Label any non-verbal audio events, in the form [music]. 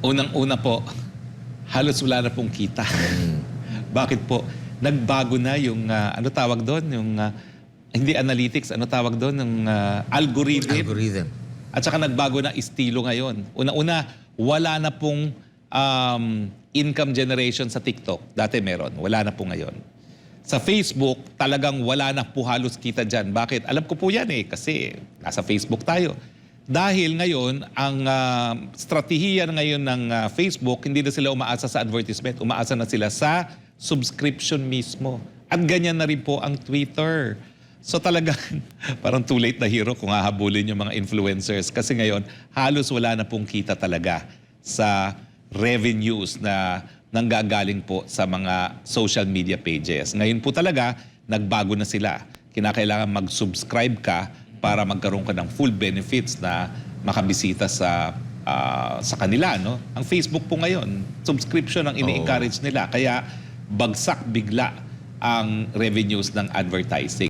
Unang-una po, halos wala na pong kita. Bakit po? Nagbago na yung, ah, ano tawag doon? Yung, ah, hindi analytics, ano tawag doon? Yung ah, algorithm. Algorithm. At saka nagbago na estilo ngayon. Una-una, wala na pong um, income generation sa TikTok. Dati meron, wala na po ngayon. Sa Facebook, talagang wala na po halos kita dyan. Bakit? Alam ko po yan eh, kasi nasa Facebook tayo. Dahil ngayon, ang uh, strategiya ngayon ng ah, Facebook, hindi na sila umaasa sa advertisement, umaasa na sila sa subscription mismo. At ganyan na rin po ang Twitter. So talagang [laughs] parang too late na hero kung hahabulin yung mga influencers. Kasi ngayon, halos wala na pong kita talaga sa revenues na nanggagaling po sa mga social media pages. Ngayon po talaga, nagbago na sila. Kinakailangan mag-subscribe ka para magkaroon ka ng full benefits na makabisita sa ah, sa kanila. No? Ang Facebook po ngayon, subscription ang ini-encourage nila. Kaya bagsak bigla ang revenues ng advertising.